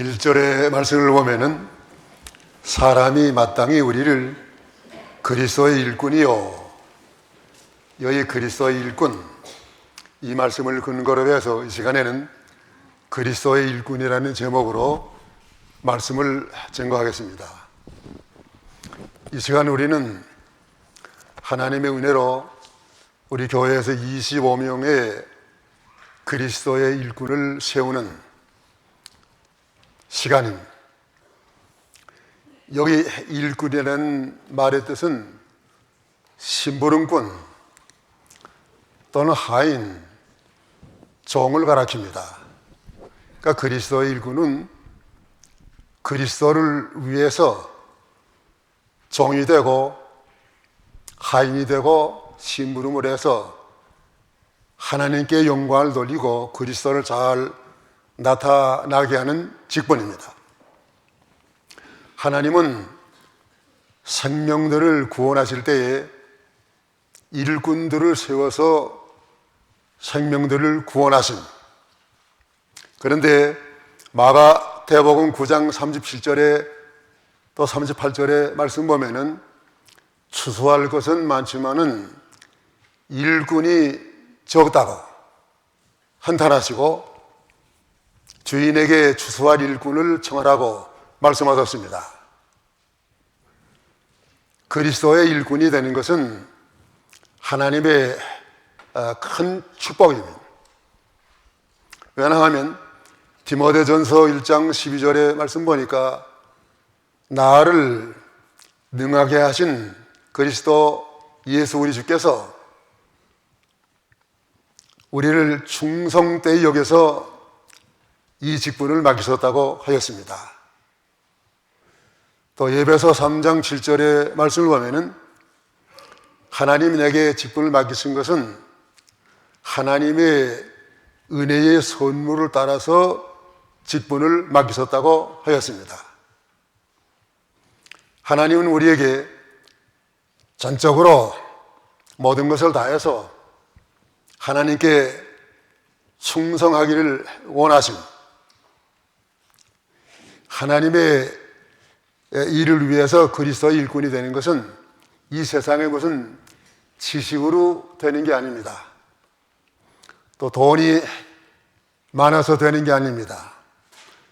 1절의 말씀을 보면은 사람이 마땅히 우리를 그리스도의 일꾼이요 여기 그리스도의 일꾼 이 말씀을 근거로 해서 이 시간에는 그리스도의 일꾼이라는 제목으로 말씀을 증거하겠습니다. 이 시간 우리는 하나님의 은혜로 우리 교회에서 25명의 그리스도의 일꾼을 세우는 시간입니다. 여기 일꾼이라는 말의 뜻은 심부름꾼 또는 하인, 종을 가리킵니다. 그러니까 그리스도의 일꾼은 그리스도를 위해서 종이 되고 하인이 되고 심부름을 해서 하나님께 영광을 돌리고 그리스도를 잘 나타나게 하는 직분입니다. 하나님은 생명들을 구원하실 때에 일꾼들을 세워서 생명들을 구원하신 그런데 마가 대복음 9장 37절에 또 38절에 말씀 보면은 추수할 것은 많지만은 일꾼이 적다고 한탄하시고 주인에게 추수할 일꾼을 청하라고 말씀하셨습니다. 그리스도의 일꾼이 되는 것은 하나님의 어, 큰 축복입니다. 왜냐하면 디모데전서 1장 12절의 말씀 보니까 나를 능하게 하신 그리스도 예수 우리 주께서 우리를 충성되이 여겨서 이 직분을 맡기셨다고 하였습니다. 또 예배서 3장 7절의 말씀을 보면은 하나님이 내게 직분을 맡기신 것은 하나님의 은혜의 선물을 따라서 직분을 맡기셨다고 하였습니다. 하나님은 우리에게 전적으로 모든 것을 다해서 하나님께 충성하기를 원하신 하나님의 일을 위해서 그리스도의 일꾼이 되는 것은 이 세상의 무슨 지식으로 되는 게 아닙니다. 또 돈이 많아서 되는 게 아닙니다.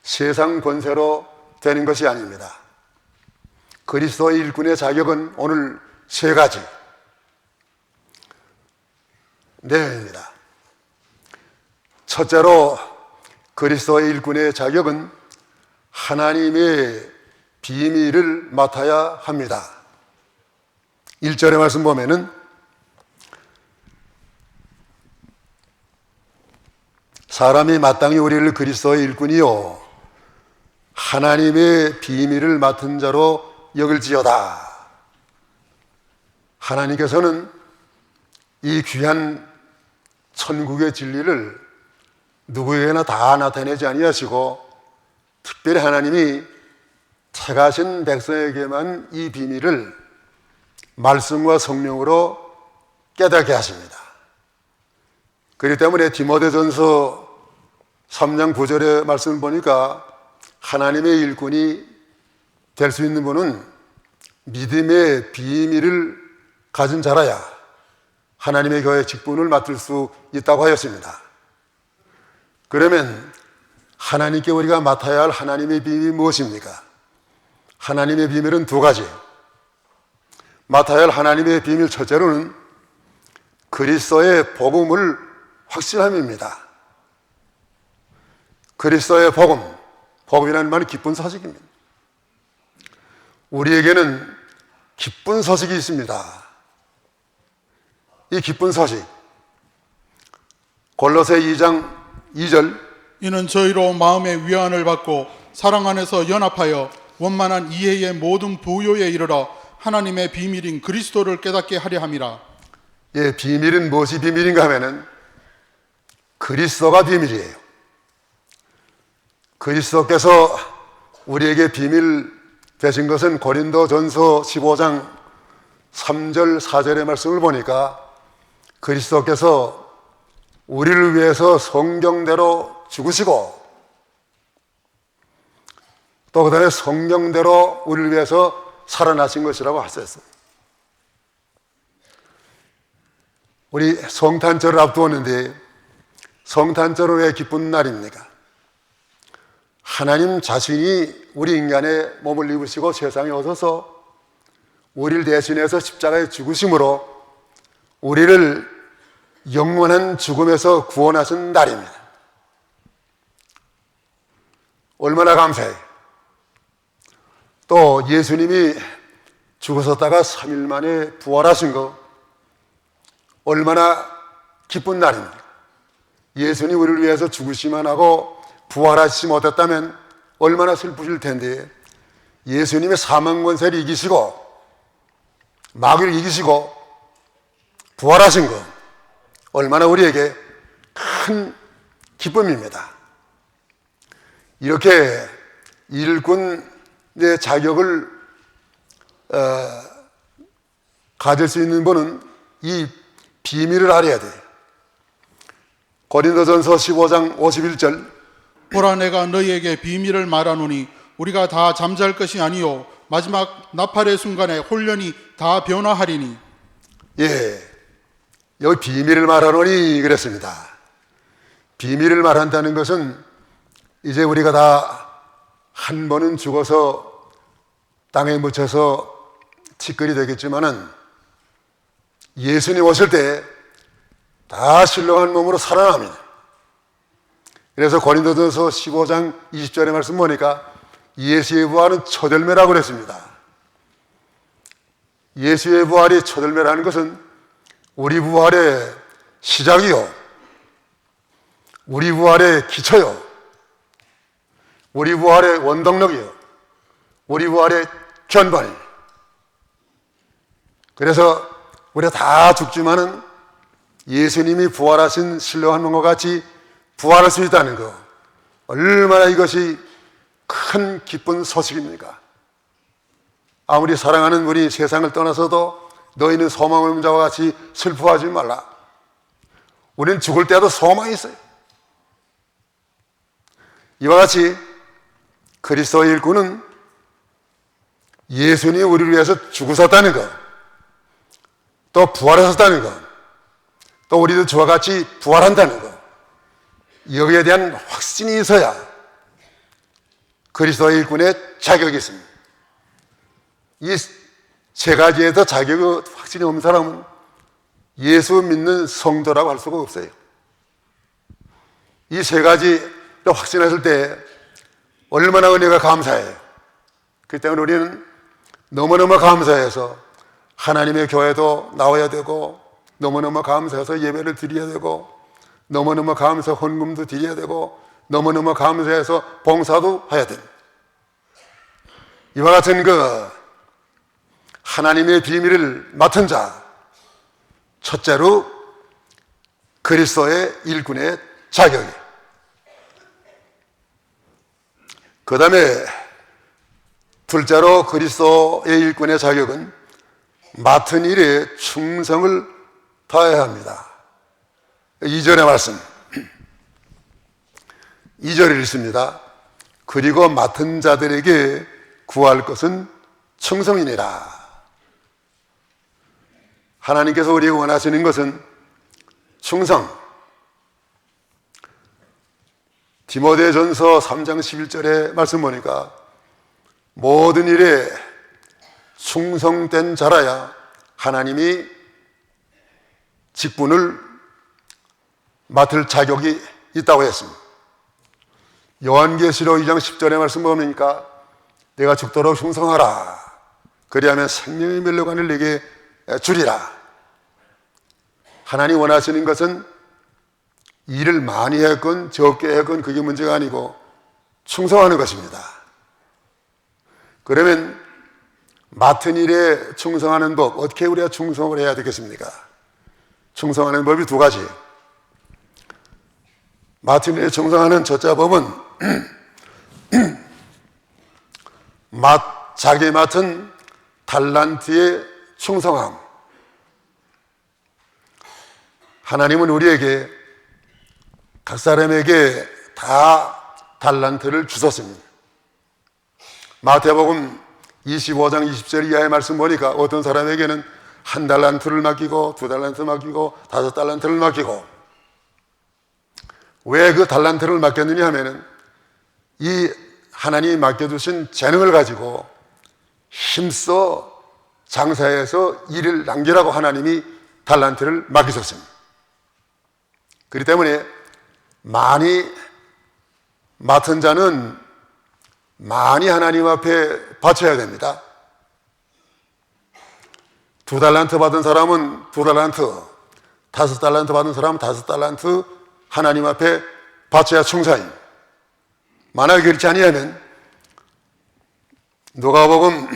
세상 권세로 되는 것이 아닙니다. 그리스도의 일꾼의 자격은 오늘 세 가지. 내용입니다. 첫째로 그리스도의 일꾼의 자격은 하나님의 비밀을 맡아야 합니다. 1절의 말씀 보면은 사람이 마땅히 우리를 그리스도의 일꾼이요 하나님의 비밀을 맡은 자로 여길지어다. 하나님께서는 이 귀한 천국의 진리를 누구에게나 다 나타내지 아니하시고 특별히 하나님이 택하신 백성에게만 이 비밀을 말씀과 성령으로 깨닫게 하십니다. 그렇기 때문에 디모데전서 3장 9절의 말씀을 보니까 하나님의 일꾼이 될 수 있는 분은 믿음의 비밀을 가진 자라야 하나님의 교회 직분을 맡을 수 있다고 하였습니다. 그러면 하나님께 우리가 맡아야 할 하나님의 비밀이 무엇입니까? 하나님의 비밀은 두 가지. 맡아야 할 하나님의 비밀 첫째로는 그리스도의 복음을 확신함입니다. 그리스도의 복음, 복음이라는 말은 기쁜 소식입니다. 우리에게는 기쁜 소식이 있습니다. 이 기쁜 소식. 골로새 2장 2절 이는 저희로 마음의 위안을 받고 사랑 안에서 연합하여 원만한 이해의 모든 부요에 이르러 하나님의 비밀인 그리스도를 깨닫게 하려 함이라. 예, 비밀은 무엇이 비밀인가 하면은 그리스도가 비밀이에요. 그리스도께서 우리에게 비밀 되신 것은 고린도 전서 15장 3절 4절의 말씀을 보니까 그리스도께서 우리를 위해서 성경대로 죽으시고 또 그다음에 성령대로 우리를 위해서 살아나신 것이라고 하셨어요. 우리 성탄절을 앞두었는데 성탄절은 왜 기쁜 날입니까? 하나님 자신이 우리 인간의 몸을 입으시고 세상에 오셔서 우리를 대신해서 십자가에 죽으심으로 우리를 영원한 죽음에서 구원하신 날입니다. 얼마나 감사해요. 또 예수님이 죽으셨다가 3일 만에 부활하신 거 얼마나 기쁜 날입니까? 예수님 우리를 위해서 죽으시만 하고 부활하시지 못했다면 얼마나 슬프실 텐데 예수님의 사망 권세를 이기시고 마귀를 이기시고 부활하신 것 얼마나 우리에게 큰 기쁨입니다. 이렇게 일꾼의 자격을 어, 가질 수 있는 분은 이 비밀을 알아야 돼요. 고린도전서 15장 51절 보라 내가 너희에게 비밀을 말하노니 우리가 다 잠잘 것이 아니요 마지막 나팔의 순간에 홀련히 다 변화하리니 예, 여기 비밀을 말하노니 그랬습니다. 비밀을 말한다는 것은 이제 우리가 다 한 번은 죽어서 땅에 묻혀서 티끌이 되겠지만은 예수님 오실 때 다 신령한 몸으로 살아납니다. 그래서 고린도전서 15장 20절의 말씀 보니까 예수의 부활은 초절매라고 그랬습니다. 예수의 부활이 초절매라는 것은 우리 부활의 시작이요. 우리 부활의 기초요. 우리 부활의 원동력이요. 우리 부활의 견발. 그래서 우리가 다 죽지만은 예수님이 부활하신 신령한 몸과 같이 부활할 수 있다는 거. 얼마나 이것이 큰 기쁜 소식입니까? 아무리 사랑하는 우리 세상을 떠나서도 너희는 소망을 없는 자와 같이 슬퍼하지 말라. 우리는 죽을 때도 소망이 있어요. 이와 같이 그리스도의 일꾼은 예수님이 우리를 위해서 죽으셨다는 것, 또 부활하셨다는 것, 또 우리도 저와 같이 부활한다는 것, 여기에 대한 확신이 있어야 그리스도의 일꾼의 자격이 있습니다. 이 세 가지에서 자격이 확신이 없는 사람은 예수 믿는 성도라고 할 수가 없어요. 이 세 가지를 확신했을 때 얼마나 은혜가 감사해요. 그 때문에 우리는 너무너무 감사해서 하나님의 교회도 나와야 되고 너무너무 감사해서 예배를 드려야 되고 너무너무 감사해서 헌금도 드려야 되고 너무너무 감사해서 봉사도 해야 됩니다. 이와 같은 그 하나님의 비밀을 맡은 자, 첫째로 그리스도의 일꾼의 자격이. 그 다음에 둘째로 그리스도의 일꾼의 자격은 맡은 일에 충성을 다해야 합니다. 이절의 말씀. 이절을 읽습니다. 그리고 맡은 자들에게 구할 것은 충성이니라. 하나님께서 우리에게 원하시는 것은 충성. 디모데전서 3장 11절의 말씀 보니까 모든 일에 충성된 자라야 하나님이 직분을 맡을 자격이 있다고 했습니다. 요한계시록 2장 10절의 말씀 보니까 내가 죽도록 충성하라. 그리하면 생명의 멸류관을 내게 주리라. 하나님 원하시는 것은 일을 많이 했건 적게 했건 그게 문제가 아니고 충성하는 것입니다. 그러면 맡은 일에 충성하는 법, 어떻게 우리가 충성을 해야 되겠습니까? 충성하는 법이 두 가지. 맡은 일에 충성하는 첫째 법은 맡, 자기 맡은 달란트의 충성함. 하나님은 우리에게 각 사람에게 다 달란트를 주셨습니다. 마태복음 25장 20절 이하의 말씀 보니까 어떤 사람에게는 한 달란트를 맡기고 두 달란트 맡기고 다섯 달란트를 맡기고 왜 그 달란트를 맡겼느냐 하면은 이 하나님이 맡겨두신 재능을 가지고 힘써 장사해서 일을 남기라고 하나님이 달란트를 맡기셨습니다. 그렇기 때문에 많이 맡은 자는 많이 하나님 앞에 바쳐야 됩니다. 두 달란트 받은 사람은 두 달란트, 다섯 달란트 받은 사람은 다섯 달란트 하나님 앞에 바쳐야 충사임. 만약에 그렇지 아니하면 누가복음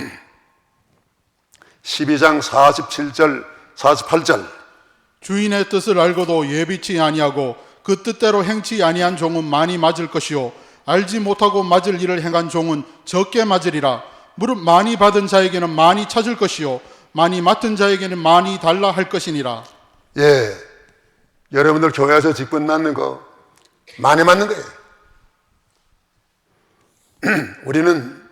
12장 47절 48절 주인의 뜻을 알고도 예비치 아니하고 그 뜻대로 행치 아니한 종은 많이 맞을 것이요. 알지 못하고 맞을 일을 행한 종은 적게 맞으리라. 무릇 많이 받은 자에게는 많이 찾을 것이요. 많이 맡은 자에게는 많이 달라 할 것이니라. 예. 여러분들 교회에서 직분 맞는 거 많이 맞는 거예요. 우리는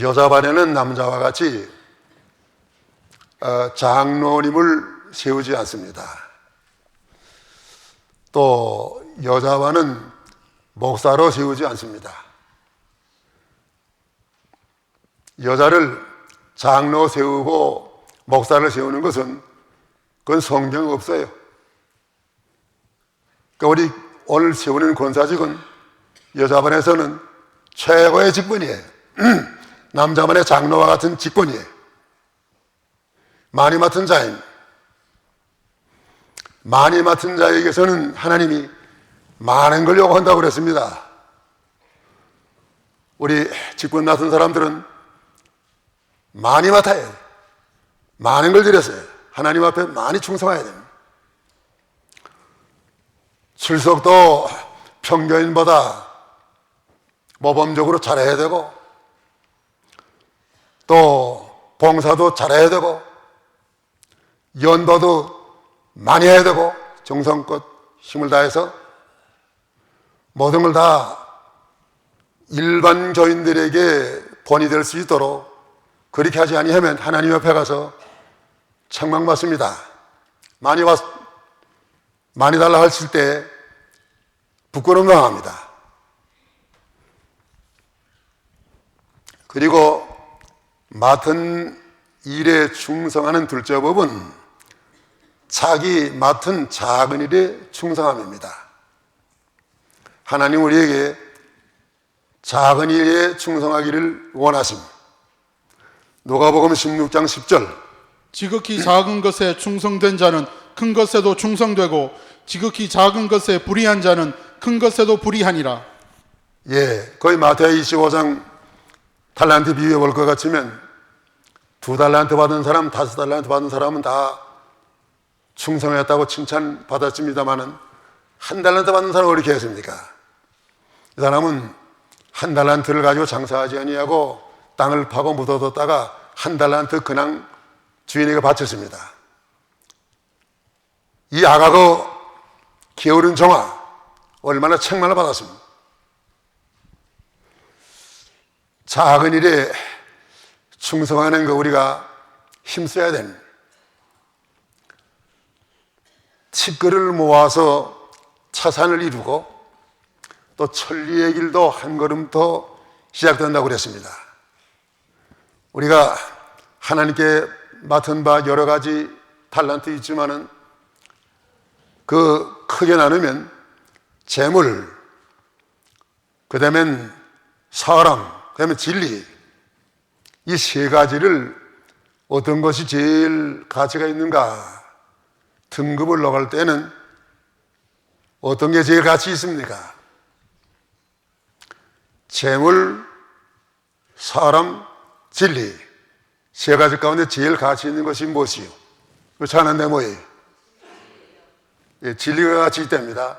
여자 반에는 남자와 같이 어, 장로님을 세우지 않습니다. 또 여자반은 목사로 세우지 않습니다. 여자를 장로 세우고 목사를 세우는 것은 그건 성경 없어요. 그러니까 우리 오늘 세우는 권사직은 여자반에서는 최고의 직분이에요. 남자반의 장로와 같은 직분이에요. 많이 맡은 자임. 많이 맡은 자에게서는 하나님이 많은 걸 요구한다고 그랬습니다. 우리 직분 맡은 사람들은 많이 맡아야 돼. 많은 걸 드렸어요. 하나님 앞에 많이 충성해야 됩니다. 출석도 평균보다 모범적으로 잘해야 되고, 또 봉사도 잘해야 되고, 연도도 많이 해야 되고, 정성껏 힘을 다해서 모든 걸 다 일반 교인들에게 본이 될 수 있도록 그렇게 하지 아니하면 하나님 옆에 가서 책망받습니다. 많이 왔, 많이 달라 하실 때 부끄러움 당합니다. 그리고 맡은 일에 충성하는 둘째 법은 자기 맡은 작은 일에 충성함입니다. 하나님 우리에게 작은 일에 충성하기를 원하십니다. 누가복음 16장 10절 지극히 작은 것에 충성된 자는 큰 것에도 충성되고 지극히 작은 것에 불의한 자는 큰 것에도 불의하니라 예, 거의 마태의 25장 달란트 비유해 볼 것 같으면 두 달란트 받은 사람, 다섯 달란트 받은 사람은 다 충성했다고 칭찬받았습니다만은 한 달란트 받은 사람은 어떻게 했습니까? 이 사람은 한 달란트를 가지고 장사하지 아니하고 땅을 파고 묻어뒀다가 한 달란트 그냥 주인에게 바쳤습니다. 이 아가고 게으른 종아 얼마나 책망을 받았습니까? 작은 일에 충성하는 거 우리가 힘써야 됩니다. 치끌을 모아서 차산을 이루고 또 천리의 길도 한 걸음 더 시작된다고 그랬습니다. 우리가 하나님께 맡은 바 여러 가지 탈란트 있지만은 그 크게 나누면 재물, 그 다음엔 사람, 그 다음에 진리, 이 세 가지를 어떤 것이 제일 가치가 있는가 등급을 넣을 때는 어떤 게 제일 가치 있습니까? 재물, 사람, 진리 세 가지 가운데 제일 가치 있는 것이 무엇이요? 그렇지 않은데 뭐예요? 예, 진리가 가치 있답니다.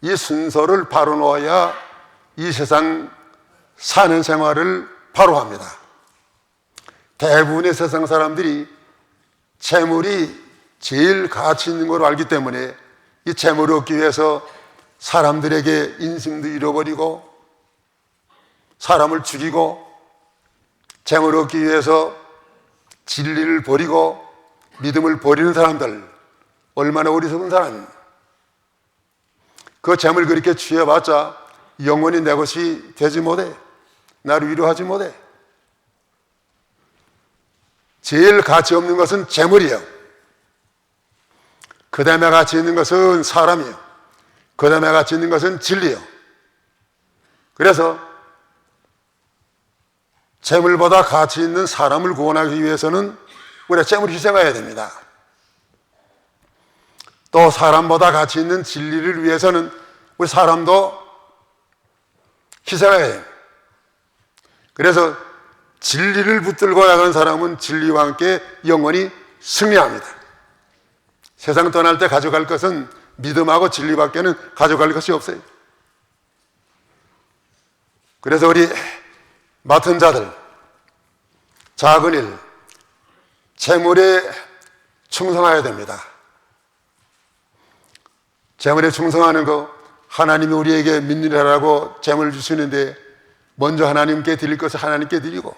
이 순서를 바로 놓아야 이 세상 사는 생활을 바로 합니다. 대부분의 세상 사람들이 재물이 제일 가치 있는 걸 알기 때문에 이 재물을 얻기 위해서 사람들에게 인생도 잃어버리고 사람을 죽이고 재물 얻기 위해서 진리를 버리고 믿음을 버리는 사람들 얼마나 어리석은 사람. 그 재물 그렇게 취해봤자 영원히 내 것이 되지 못해. 나를 위로하지 못해. 제일 가치 없는 것은 재물이요. 그 다음에 가치 있는 것은 사람이요. 그 다음에 가치 있는 것은 진리요. 그래서 재물보다 가치 있는 사람을 구원하기 위해서는 우리가 재물을 희생해야 됩니다. 또 사람보다 가치 있는 진리를 위해서는 우리 사람도 희생해야 해요. 그래서 진리를 붙들고 나간 사람은 진리와 함께 영원히 승리합니다. 세상 떠날 때 가져갈 것은 믿음하고 진리밖에는 가져갈 것이 없어요. 그래서 우리 맡은 자들, 작은 일, 재물에 충성해야 됩니다. 재물에 충성하는 거 하나님이 우리에게 믿느라고 재물을 주시는데 먼저 하나님께 드릴 것을 하나님께 드리고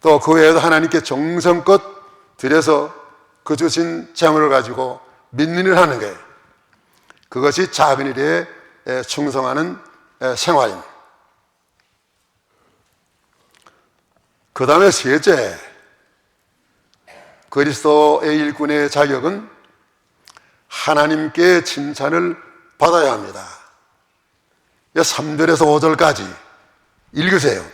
또 그 외에도 하나님께 정성껏 드려서 그 주신 재물을 가지고 일을 하는 거예요. 그것이 작은 일에 충성하는 생활입니다. 그 다음에 셋째, 그리스도의 일꾼의 자격은 하나님께 칭찬을 받아야 합니다. 3절에서 5절까지 읽으세요.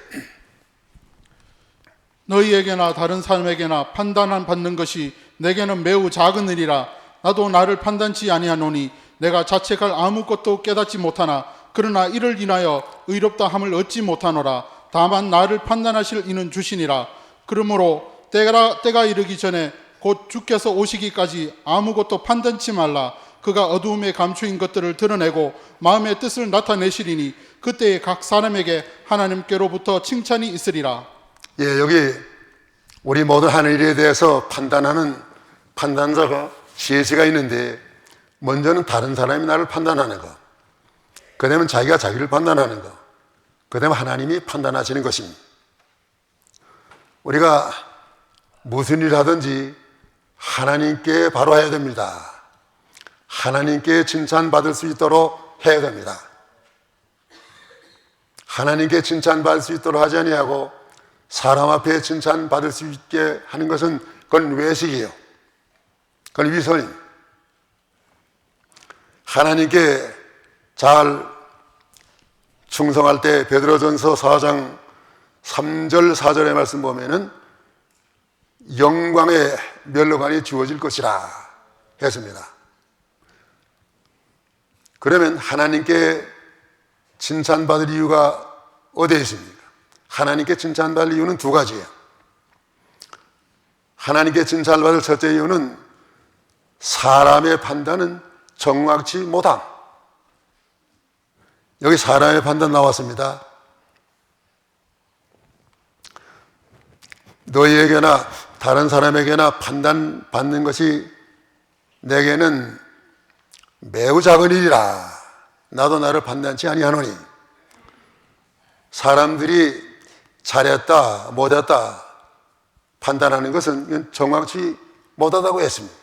너희에게나 다른 사람에게나 판단한 받는 것이 내게는 매우 작은 일이라 나도 나를 판단치 아니하노니 내가 자책할 아무것도 깨닫지 못하나 그러나 이를 인하여 의롭다 함을 얻지 못하노라. 다만 나를 판단하실 이는 주시니라. 그러므로 때가, 때가 이르기 전에 곧 주께서 오시기까지 아무것도 판단치 말라. 그가 어두움에 감추인 것들을 드러내고 마음의 뜻을 나타내시리니 그때에 각 사람에게 하나님께로부터 칭찬이 있으리라. 예, 여기 우리 모든 하는 일에 대해서 판단하는 판단자가 시에시가 있는데 먼저는 다른 사람이 나를 판단하는 것. 그 다음에 자기가 자기를 판단하는 것. 그 다음에 하나님이 판단하시는 것입니다. 우리가 무슨 일을 하든지 하나님께 바로 해야 됩니다. 하나님께 칭찬받을 수 있도록 해야 됩니다. 하나님께 칭찬받을 수 있도록 하지 아니하고 사람 앞에 칭찬 받을 수 있게 하는 것은 그건 외식이에요. 그건 위선입니다. 하나님께 잘 충성할 때 베드로전서 4장 3절 4절의 말씀 보면은 영광의 멸로관이 주어질 것이라 했습니다. 그러면 하나님께 칭찬받을 이유가 어디에 있습니까? 하나님께 칭찬받을 이유는 두 가지예요. 하나님께 칭찬받을 첫째 이유는 사람의 판단은 정확치 못함. 여기 사람의 판단 나왔습니다. 너희에게나 다른 사람에게나 판단받는 것이 내게는 매우 작은 일이라. 나도 나를 판단치 아니하노니. 사람들이 잘했다, 못했다 판단하는 것은 정확치 못하다고 했습니다.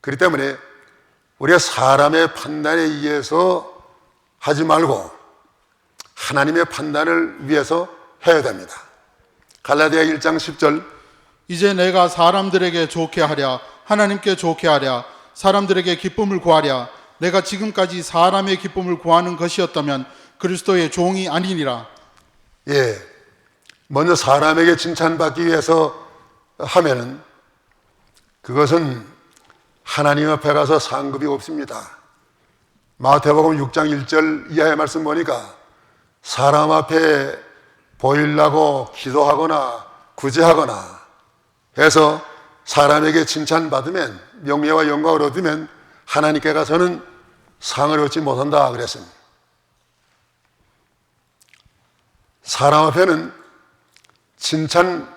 그렇기 때문에 우리가 사람의 판단에 의해서 하지 말고 하나님의 판단을 위해서 해야 됩니다. 갈라디아 1장 10절 이제 내가 사람들에게 좋게 하랴 하나님께 좋게 하랴 사람들에게 기쁨을 구하랴 내가 지금까지 사람의 기쁨을 구하는 것이었다면 그리스도의 종이 아니니라 예. 먼저 사람에게 칭찬받기 위해서 하면은 그것은 하나님 앞에 가서 상급이 없습니다. 마태복음 6장 1절 이하의 말씀 보니까 사람 앞에 보이려고 기도하거나 구제하거나 해서 사람에게 칭찬받으면 명예와 영광을 얻으면 하나님께 가서는 상을 얻지 못한다 그랬습니다. 사람 앞에는 칭찬받고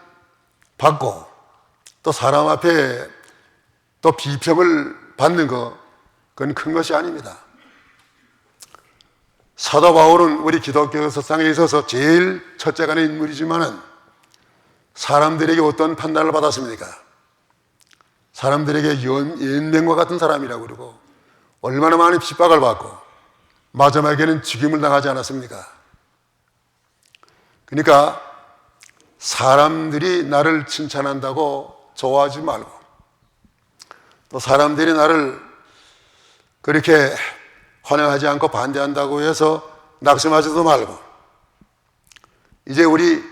또 사람 앞에 또 비평을 받는 거 그건 큰 것이 아닙니다. 사도 바울은 우리 기독교 서상에 있어서 제일 첫째가 는 인물이지만은 사람들에게 어떤 판단을 받았습니까? 사람들에게 연- 연맹과 같은 사람이라고 그러고 얼마나 많은 핍박을 받고 마지막에는 죽임을 당하지 않았습니까? 그러니까 사람들이 나를 칭찬한다고 좋아하지 말고 또 사람들이 나를 그렇게 환영하지 않고 반대한다고 해서 낙심하지도 말고 이제 우리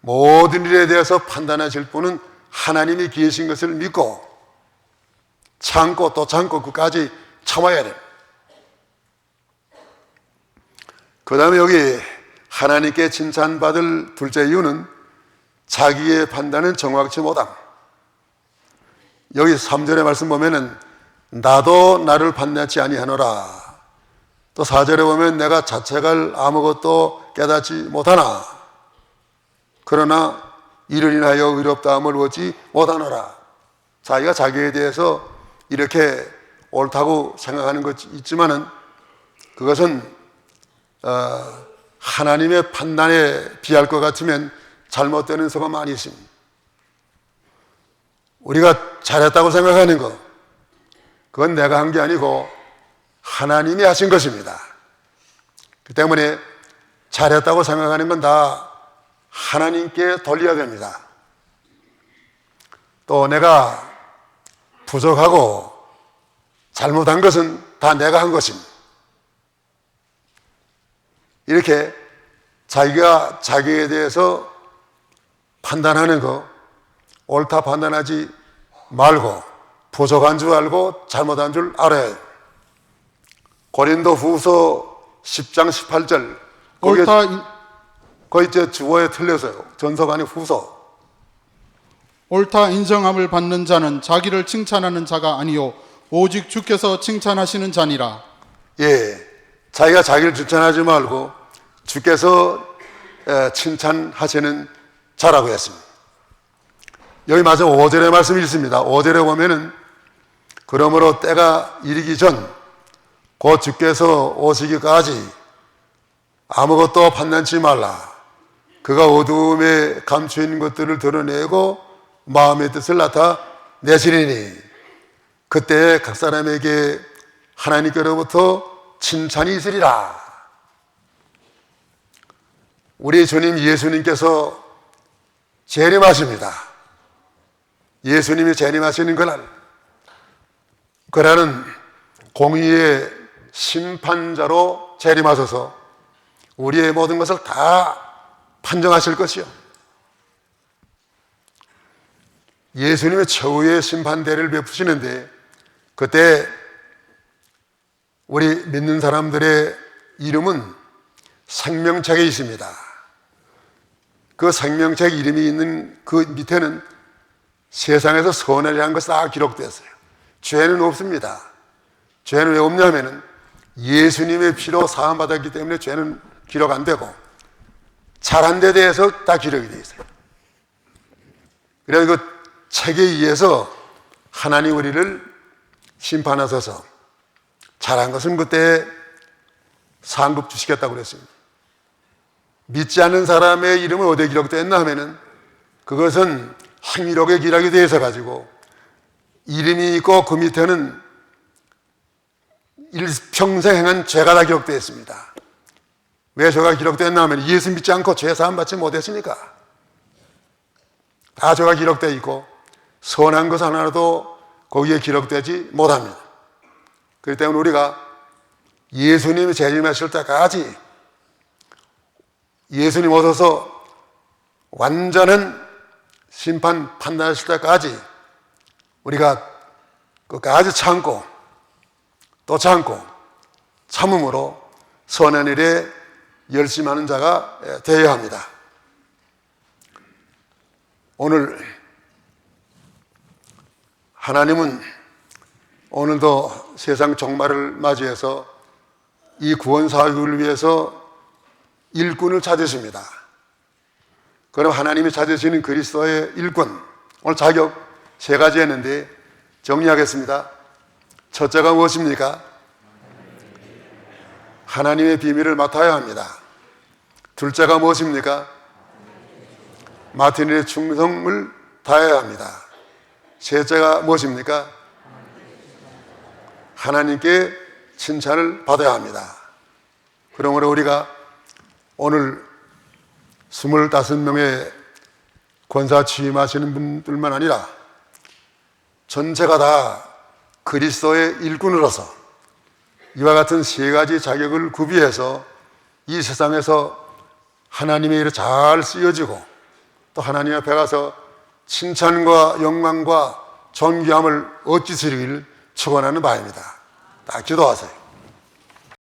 모든 일에 대해서 판단하실 분은 하나님이 계신 것을 믿고 참고 또 참고 끝까지 참아야 됩니다. 그 다음에 여기 하나님께 칭찬받을 둘째 이유는 자기의 판단은 정확치 못함. 여기 3절의 말씀 보면은 나도 나를 판단치 아니하노라. 또 4절에 보면 내가 자책할 아무것도 깨닫지 못하나. 그러나 이를 인하여 의롭다함을 얻지 못하노라. 자기가 자기에 대해서 이렇게 옳다고 생각하는 것 있지만은 그것은 어, 하나님의 판단에 비할 것 같으면 잘못되는 서가 많이 있습니다. 우리가 잘했다고 생각하는 것, 그건 내가 한 게 아니고 하나님이 하신 것입니다. 그 때문에 잘했다고 생각하는 건 다 하나님께 돌려야 됩니다. 또 내가 부족하고 잘못한 것은 다 내가 한 것입니다. 이렇게 자기가 자기에 대해서 판단하는 거, 옳다 판단하지 말고 부족한 줄 알고 잘못한 줄 알아야 해요. 고린도 후서 10장 18절. 거기에, 거기 이제 주어에 틀려서요. 아니고 후서. 옳다 인정함을 받는 자는 자기를 칭찬하는 자가 아니요 오직 주께서 칭찬하시는 자니라. 예. 자기가 자기를 칭찬하지 말고 주께서 에, 칭찬하시는 자라고 했습니다. 여기 마저 5절의 말씀이 있습니다. 5절에 보면은 그러므로 때가 이르기 전 곧 주께서 오시기까지 아무것도 판단치 말라. 그가 어두움에 감추 있는 것들을 드러내고 마음의 뜻을 나타내시리니 그때 각 사람에게 하나님께로부터 칭찬이 있으리라. 우리 주님 예수님께서 재림하십니다. 예수님이 재림하시는 그날, 그날은 공의의 심판자로 재림하셔서 우리의 모든 것을 다 판정하실 것이요. 예수님의 최후의 심판 대를 베푸시는데 그때 우리 믿는 사람들의 이름은 생명책에 있습니다. 그 생명책 이름이 있는 그 밑에는 세상에서 선을 한 것이 다 기록됐어요. 죄는 없습니다. 죄는 왜 없냐면은 예수님의 피로 사함받았기 때문에 죄는 기록 안 되고 잘한 데 대해서 다 기록이 되어 있어요. 그래서 그 책에 의해서 하나님 우리를 심판하셔서 잘한 것은 그때 상급 주시겠다고 그랬습니다. 믿지 않는 사람의 이름은 어디에 기록되었나 하면은 그것은 행위록에 기록이 되어서 가지고 이름이 있고 그 밑에는 일평생 행한 죄가 다 기록되어 있습니다. 왜 죄가 기록되었나 하면 예수 믿지 않고 죄 사함 받지 못했으니까. 다 죄가 기록되어 있고 선한 것 하나라도 거기에 기록되지 못합니다. 그렇기 때문에 우리가 예수님이 재림하실 때까지 예수님 오셔서 완전한 심판 판단하실 때까지 우리가 끝까지 참고 또 참고 참음으로 선한 일에 열심하는 자가 되어야 합니다. 오늘 하나님은 오늘도 세상 종말을 맞이해서 이 구원 사역을 위해서 일꾼을 찾으십니다. 그럼 하나님이 찾으시는 그리스도의 일꾼 오늘 자격 세 가지 했는데 정리하겠습니다. 첫째가 무엇입니까? 하나님의 비밀을 맡아야 합니다. 둘째가 무엇입니까? 마틴의 충성을 다해야 합니다. 셋째가 무엇입니까? 하나님께 칭찬을 받아야 합니다. 그러므로 우리가 오늘 25명의 권사 취임하시는 분들만 아니라 전체가 다 그리스도의 일꾼으로서 이와 같은 세 가지 자격을 구비해서 이 세상에서 하나님의 일에 잘 쓰여지고 또 하나님 앞에 가서 칭찬과 영광과 존귀함을 얻기시길 축원하는 바입니다. 딱 기도하세요.